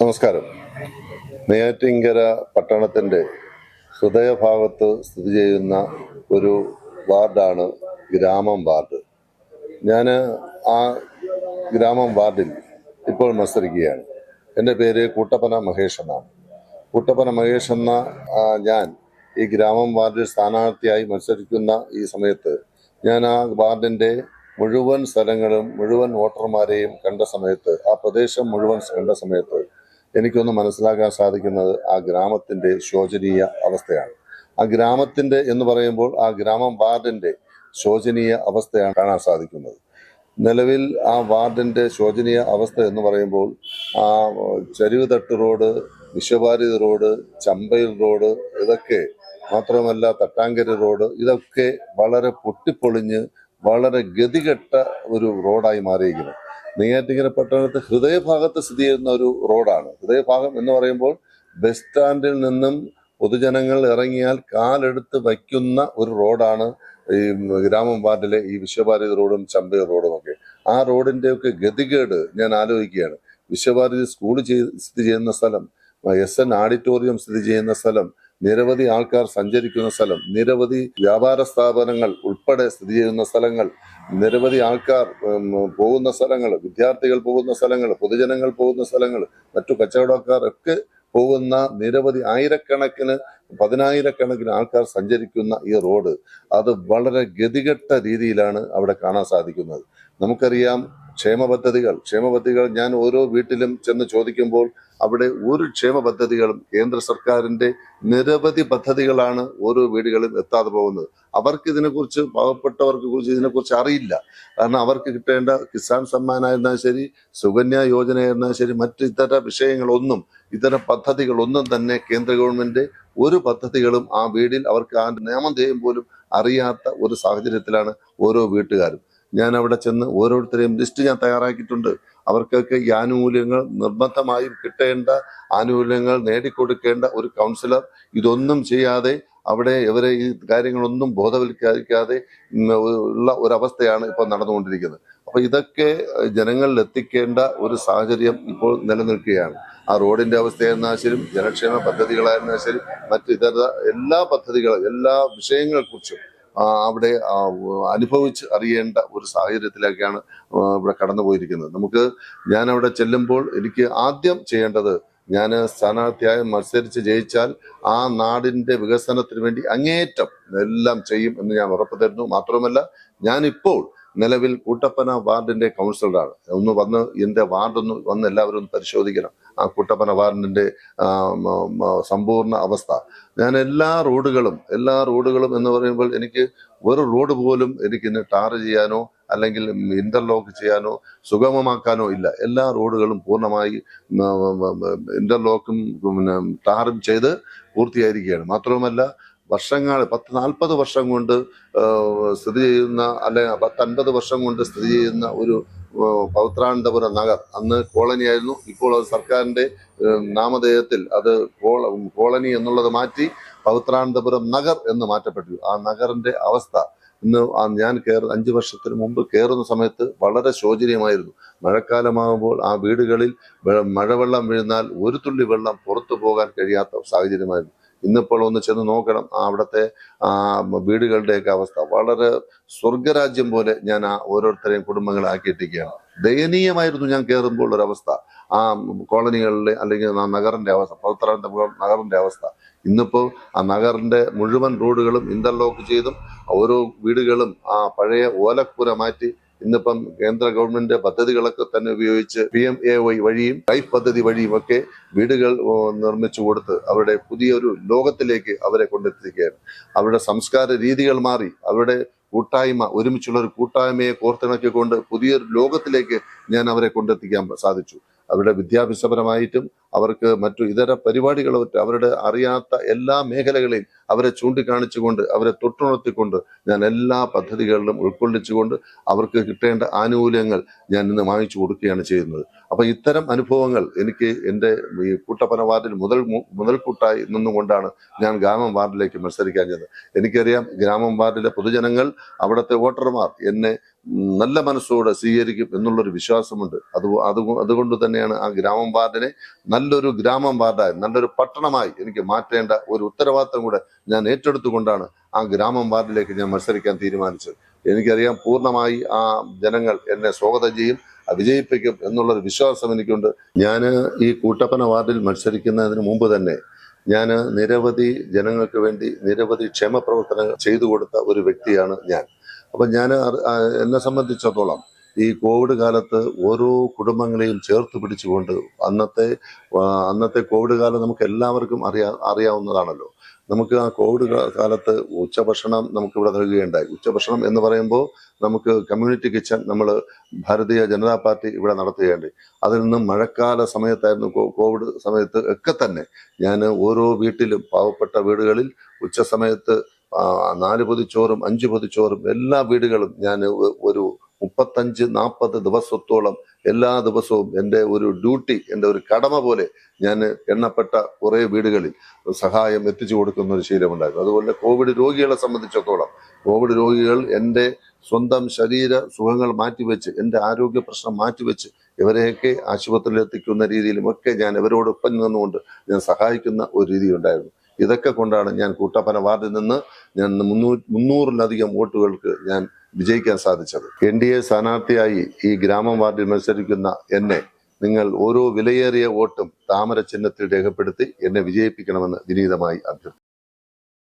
നമസ്കാരം. നെയ്യാറ്റിങ്കര പട്ടണത്തിന്റെ ഹൃദയഭാഗത്ത് സ്ഥിതി ചെയ്യുന്ന ഒരു വാർഡാണ് ഗ്രാമം വാർഡ്. ഞാൻ ആ ഗ്രാമം വാർഡിൽ ഇപ്പോൾ മത്സരിക്കുകയാണ്. എന്റെ പേര് കൂട്ടപ്പന മഹേഷ് എന്നാണ്. കൂട്ടപ്പന മഹേഷ് എന്ന ഞാൻ ഈ ഗ്രാമം വാർഡിൽ സ്ഥാനാർത്ഥിയായി മത്സരിക്കുന്ന ഈ സമയത്ത് ഞാൻ ആ വാർഡിന്റെ മുഴുവൻ സ്ഥലങ്ങളും മുഴുവൻ വോട്ടർമാരെയും കണ്ട സമയത്ത് ആ പ്രദേശം മുഴുവൻ കണ്ട സമയത്ത് എനിക്കൊന്ന് മനസ്സിലാക്കാൻ സാധിക്കുന്നത് ആ ഗ്രാമത്തിന്റെ ശോചനീയ അവസ്ഥയാണ്. ആ ഗ്രാമത്തിന്റെ എന്ന് പറയുമ്പോൾ ആ ഗ്രാമം വാർഡിന്റെ ശോചനീയ അവസ്ഥയാണ് കാണാൻ സാധിക്കുന്നത്. നിലവിൽ ആ വാർഡിന്റെ ശോചനീയ അവസ്ഥ എന്ന് പറയുമ്പോൾ ആ ചരിവ് തട്ട് റോഡ് വിശ്വഭാരതി റോഡ് ചമ്പയിൽ റോഡ് ഇതൊക്കെ മാത്രമല്ല തട്ടാങ്കരി റോഡ് ഇതൊക്കെ വളരെ പൊട്ടിപ്പൊളിഞ്ഞ് വളരെ ഗതികെട്ട ഒരു റോഡായി മാറിയിരിക്കുന്നു. നെയ്യാറ്റിങ്കര പട്ടണത്ത് ഹൃദയഭാഗത്ത് സ്ഥിതി ചെയ്യുന്ന ഒരു റോഡാണ്. ഹൃദയഭാഗം എന്ന് പറയുമ്പോൾ ബസ് സ്റ്റാൻഡിൽ നിന്നും പൊതുജനങ്ങൾ ഇറങ്ങിയാൽ കാലെടുത്ത് വയ്ക്കുന്ന ഒരു റോഡാണ് ഈ ഗ്രാമം വാർഡിലെ ഈ വിശ്വഭാരതി റോഡും ചമ്പയ റോഡും ഒക്കെ. ആ റോഡിന്റെ ഒക്കെ ഗതികേട് ഞാൻ ആലോചിക്കുകയാണ്. വിശ്വഭാരതി സ്കൂൾ സ്ഥിതി ചെയ്യുന്ന സ്ഥലം എസ് എൻ ഓഡിറ്റോറിയം സ്ഥിതി ചെയ്യുന്ന സ്ഥലം നിരവധി ആൾക്കാർ സഞ്ചരിക്കുന്ന സ്ഥലം നിരവധി വ്യാപാര സ്ഥാപനങ്ങൾ ഉൾപ്പെടെ സ്ഥിതി ചെയ്യുന്ന സ്ഥലങ്ങൾ നിരവധി ആൾക്കാർ പോകുന്ന സ്ഥലങ്ങൾ വിദ്യാർത്ഥികൾ പോകുന്ന സ്ഥലങ്ങൾ പൊതുജനങ്ങൾ പോകുന്ന സ്ഥലങ്ങൾ മറ്റു കച്ചവടക്കാർ ഒക്കെ പോകുന്ന നിരവധി ആയിരക്കണക്കിന് പതിനായിരക്കണക്കിന് ആൾക്കാർ സഞ്ചരിക്കുന്ന ഈ റോഡ്. അത് വളരെ ഗതികെട്ട രീതിയിലാണ് അവിടെ കാണാൻ സാധിക്കുന്നത്. നമുക്കറിയാം ക്ഷേമ പദ്ധതികൾ ക്ഷേമ പദ്ധതികൾ ഞാൻ ഓരോ വീട്ടിലും ചെന്ന് ചോദിക്കുമ്പോൾ അവിടെ ഒരു ക്ഷേമ പദ്ധതികളും കേന്ദ്ര സർക്കാരിന്റെ നിരവധി പദ്ധതികളാണ് ഓരോ വീടുകളിലും എത്താതെ പോകുന്നത്. അവർക്ക് ഇതിനെക്കുറിച്ച് പാവപ്പെട്ടവർക്ക് കുറിച്ച് ഇതിനെക്കുറിച്ച് അറിയില്ല. കാരണം അവർക്ക് കിട്ടേണ്ട കിസാൻ സമ്മാനായിരുന്നാൽ ശരി സുകന്യ യോജനയായിരുന്നാൽ ശരി മറ്റു ഇതര വിഷയങ്ങളൊന്നും ഇത്തരം പദ്ധതികളൊന്നും തന്നെ കേന്ദ്ര ഗവൺമെന്റ് ഒരു പദ്ധതികളും ആ വീടിൽ അവർക്ക് ആ നിയമം ചെയ്യും പോലും അറിയാത്ത ഒരു സാഹചര്യത്തിലാണ് ഓരോ വീട്ടുകാരും. ഞാൻ അവിടെ ചെന്ന് ഓരോരുത്തരെയും ലിസ്റ്റ് ഞാൻ തയ്യാറാക്കിയിട്ടുണ്ട്. അവർക്കൊക്കെ ഈ ആനുകൂല്യങ്ങൾ നിർബന്ധമായും കിട്ടേണ്ട ആനുകൂല്യങ്ങൾ നേടിക്കൊടുക്കേണ്ട ഒരു കൗൺസിലർ ഇതൊന്നും ചെയ്യാതെ അവിടെ ഇവരെ ഈ കാര്യങ്ങളൊന്നും ബോധവൽക്കരിക്കാതെ ഉള്ള ഒരവസ്ഥയാണ് ഇപ്പോൾ നടന്നുകൊണ്ടിരിക്കുന്നത്. അപ്പോൾ ഇതൊക്കെ ജനങ്ങളിൽ എത്തിക്കേണ്ട ഒരു സാഹചര്യം ഇപ്പോൾ നിലനിൽക്കുകയാണ്. ആ റോഡിന്റെ അവസ്ഥയായിരുന്നാൽ ശരി ജനക്ഷേമ പദ്ധതികളായിരുന്നാൽ ശരി മറ്റു ഇതര എല്ലാ പദ്ധതികളും എല്ലാ വിഷയങ്ങളെക്കുറിച്ചും അവിടെ അനുഭവിച്ച് അറിയേണ്ട ഒരു സാഹചര്യത്തിലേക്കാണ് ഇവിടെ കടന്നു പോയിരിക്കുന്നത് നമുക്ക് ഞാൻ അവിടെ ചെല്ലുമ്പോൾ എനിക്ക് ആദ്യം ചെയ്യേണ്ടത് ഞാൻ സ്ഥാനാർത്ഥിയായി മത്സരിച്ച് ജയിച്ചാൽ ആ നാടിന്റെ വികസനത്തിന് വേണ്ടി അങ്ങേറ്റം എല്ലാം ചെയ്യും എന്ന് ഞാൻ ഉറപ്പ് തരുന്നു. മാത്രമല്ല ഞാനിപ്പോൾ നിലവിൽ കൂട്ടപ്പന വാർഡിന്റെ കൗൺസിലറാണ്. ഒന്ന് വന്ന് എന്റെ വാർഡൊന്ന് വന്ന് എല്ലാവരും പരിശോധിക്കണം. ആ കുട്ടപ്പന മ- സമ്പൂർണ അവസ്ഥ. ഞാൻ എല്ലാ റോഡുകളും എല്ലാ റോഡുകളും എന്ന് പറയുമ്പോൾ എനിക്ക് ഒരു റോഡ് പോലും എനിക്ക് ഇന്ന് ടാർ ചെയ്യാനോ അല്ലെങ്കിൽ ഇന്റർലോക്ക് ചെയ്യാനോ സുഗമമാക്കാനോ ഇല്ല. എല്ലാ റോഡുകളും പൂർണമായി ഇന്റർലോക്കും പിന്നെ ടാറും ചെയ്ത് പൂർത്തിയായിരിക്കുകയാണ്. മാത്രവുമല്ല വർഷങ്ങൾ പത്ത് നാൽപ്പത് വർഷം കൊണ്ട് സ്ഥിതി ചെയ്യുന്ന അല്ലെ പത്തൻപത് വർഷം കൊണ്ട് സ്ഥിതി ചെയ്യുന്ന ഒരു ആ, പവിത്രാനന്തപുരം നഗർ. അന്ന് കോളനിയായിരുന്നു. ഇപ്പോൾ അത് സർക്കാരിന്റെ ഏഹ്, നാമധേയത്തിൽ അത് കോള- കോളനി എന്നുള്ളത് മാറ്റി പൗത്രാണ്ഡപുരം നഗർ എന്ന് മാറ്റപ്പെട്ടു. ആ നഗറിന്റെ അവസ്ഥ ഇന്ന് ഞാൻ കയറി അഞ്ച് വർഷത്തിന് മുമ്പ് കയറുന്ന സമയത്ത് വളരെ ശോചനീയമായിരുന്നു. മഴക്കാലമാകുമ്പോൾ ആ വീടുകളിൽ മഴവെള്ളം വീഴുന്നാൽ ഒരു തുള്ളി വെള്ളം പുറത്തു പോകാൻ കഴിയാത്ത സാഹചര്യമായിരുന്നു. ഇന്നിപ്പോൾ ഒന്ന് ചെന്ന് നോക്കണം. അവിടുത്തെ വീടുകളുടെയൊക്കെ അവസ്ഥ. വളരെ സ്വർഗരാജ്യം പോലെ ഞാൻ ആ ഓരോരുത്തരെയും കുടുംബങ്ങളാക്കിയിട്ടിരിക്കുകയാണ് ദയനീയമായിരുന്നു ഞാൻ കയറുമ്പോൾ ഒരവസ്ഥ. ആ കോളനികളിലെ അല്ലെങ്കിൽ നഗറിന്റെ അവസ്ഥ പൗത്രാന്ത നഗറിന്റെ അവസ്ഥ. ഇന്നിപ്പോൾ ആ നഗറിന്റെ മുഴുവൻ റോഡുകളും ഇന്റർലോക്ക് ചെയ്തും ഓരോ വീടുകളും ആ പഴയ ഓലക്കൂര മാറ്റി ഇന്നിപ്പം കേന്ദ്ര ഗവൺമെന്റ് പദ്ധതികളൊക്കെ തന്നെ ഉപയോഗിച്ച് പി എം എ വൈ വഴിയും ലൈഫ് പദ്ധതി വഴിയും ഒക്കെ വീടുകൾ നിർമ്മിച്ചു കൊടുത്ത് അവരുടെ പുതിയൊരു ലോകത്തിലേക്ക് അവരെ കൊണ്ടെത്തിക്കുകയാണ്. അവരുടെ സംസ്കാര രീതികൾ മാറി അവരുടെ കൂട്ടായ്മ ഒരുമിച്ചുള്ള ഒരു കൂട്ടായ്മയെ കോർത്തിണക്കിക്കൊണ്ട് പുതിയൊരു ലോകത്തിലേക്ക് ഞാൻ അവരെ കൊണ്ടെത്തിക്കാൻ സാധിച്ചു. അവരുടെ വിദ്യാഭ്യാസപരമായിട്ടും അവർക്ക് മറ്റു ഇതര പരിപാടികളും അവരുടെ അറിയാത്ത എല്ലാ മേഖലകളെയും അവരെ ചൂണ്ടിക്കാണിച്ചുകൊണ്ട് അവരെ തൊട്ടുണർത്തിക്കൊണ്ട് ഞാൻ എല്ലാ പദ്ധതികളിലും ഉൾക്കൊള്ളിച്ചുകൊണ്ട് അവർക്ക് കിട്ടേണ്ട ആനുകൂല്യങ്ങൾ ഞാൻ ഇന്ന് വാങ്ങിച്ചു കൊടുക്കുകയാണ് ചെയ്യുന്നത്. അപ്പം ഇത്തരം അനുഭവങ്ങൾ എനിക്ക് എന്റെ ഈ കൂട്ടപ്പന വാർഡിൽ മുതൽ മുതൽക്കൂട്ടായി നിന്നുകൊണ്ടാണ് ഞാൻ ഗ്രാമം വാർഡിലേക്ക് മത്സരിക്കാൻ ചെന്നത്. എനിക്കറിയാം ഗ്രാമം വാർഡിലെ പൊതുജനങ്ങൾ അവിടുത്തെ വോട്ടർമാർ എന്നെ നല്ല മനസ്സോടെ സ്വീകരിക്കും എന്നുള്ളൊരു വിശ്വാസമുണ്ട്. അത് അത് അതുകൊണ്ട് തന്നെയാണ് ആ ഗ്രാമം വാർഡിനെ നല്ലൊരു ഗ്രാമം വാർഡായി നല്ലൊരു പട്ടണമായി എനിക്ക് മാറ്റേണ്ട ഒരു ഉത്തരവാദിത്തം കൂടെ ഞാൻ ഏറ്റെടുത്തുകൊണ്ടാണ് ആ ഗ്രാമം വാർഡിലേക്ക് ഞാൻ മത്സരിക്കാൻ തീരുമാനിച്ചത്. എനിക്കറിയാം പൂർണമായി ആ ജനങ്ങൾ എന്നെ സ്വാഗതം ചെയ്യും വിജയിപ്പിക്കും എന്നുള്ളൊരു വിശ്വാസം എനിക്കുണ്ട്. ഞാൻ ഈ കൂട്ടപ്പന വാർഡിൽ മത്സരിക്കുന്നതിന് മുമ്പ് തന്നെ ഞാൻ നിരവധി ജനങ്ങൾക്ക് വേണ്ടി നിരവധി ക്ഷേമ പ്രവർത്തനങ്ങൾ ചെയ്തു കൊടുത്ത ഒരു വ്യക്തിയാണ് ഞാൻ. അപ്പം ഞാൻ എന്നെ സംബന്ധിച്ചിടത്തോളം ഈ കോവിഡ് കാലത്ത് ഓരോ കുടുംബങ്ങളെയും ചേർത്ത് പിടിച്ചുകൊണ്ട് അന്നത്തെ അന്നത്തെ കോവിഡ് കാലം നമുക്ക് എല്ലാവർക്കും അറിയാ അറിയാവുന്നതാണല്ലോ. നമുക്ക് ആ കോവിഡ് കാലത്ത് ഉച്ചഭക്ഷണം നമുക്ക് ഇവിടെ നൽകുകയുണ്ടായി. ഉച്ചഭക്ഷണം എന്ന് പറയുമ്പോൾ നമുക്ക് കമ്മ്യൂണിറ്റി കിച്ചൺ നമ്മൾ ഭാരതീയ ജനതാ പാർട്ടി ഇവിടെ നടത്തുകയുണ്ടായി അതിൽ നിന്നും മഴക്കാല സമയത്തായിരുന്നു കോവിഡ് സമയത്ത് ഒക്കെ തന്നെ ഞാൻ ഓരോ വീട്ടിലും പാവപ്പെട്ട വീടുകളിൽ ഉച്ച സമയത്ത് നാല് പൊതിച്ചോറും അഞ്ച് പൊതിച്ചോറും എല്ലാ വീടുകളും ഞാൻ ഒരു മുപ്പത്തഞ്ച് നാൽപ്പത് ദിവസത്തോളം എല്ലാ ദിവസവും എന്റെ ഒരു ഡ്യൂട്ടി എന്റെ ഒരു കടമ പോലെ ഞാൻ എണ്ണപ്പെട്ട കുറേ വീടുകളിൽ സഹായം എത്തിച്ചു കൊടുക്കുന്ന ഒരു ശീലമുണ്ടായിരുന്നു. അതുപോലെ കോവിഡ് രോഗികളെ സംബന്ധിച്ചിടത്തോളം കോവിഡ് രോഗികൾ എന്റെ സ്വന്തം ശരീര സുഖങ്ങൾ മാറ്റിവെച്ച് എന്റെ ആരോഗ്യ പ്രശ്നം മാറ്റിവെച്ച് ഇവരെയൊക്കെ ആശുപത്രിയിൽ എത്തിക്കുന്ന രീതിയിലും ഒക്കെ ഞാൻ ഇവരോടൊപ്പം നിന്നുകൊണ്ട് ഞാൻ സഹായിക്കുന്ന ഒരു രീതി ഉണ്ടായിരുന്നു ഇതൊക്കെ കൊണ്ടാണ് ഞാൻ കൂട്ടപ്പന വാർഡിൽ നിന്ന് ഞാൻ മുന്നൂ മുന്നൂറിലധികം വോട്ടുകൾക്ക് ഞാൻ വിജയിക്കാൻ സാധിച്ചത്. എൻ ഡി എ സ്ഥാനാർത്ഥിയായി ഈ ഗ്രാമം വാർഡിൽ മത്സരിക്കുന്ന എന്നെ നിങ്ങൾ ഓരോ വിലയേറിയ വോട്ടും താമര ചിഹ്നത്തിൽ രേഖപ്പെടുത്തി എന്നെ വിജയിപ്പിക്കണമെന്ന് വിനീതമായി അഭ്യർത്ഥിക്കുന്നു.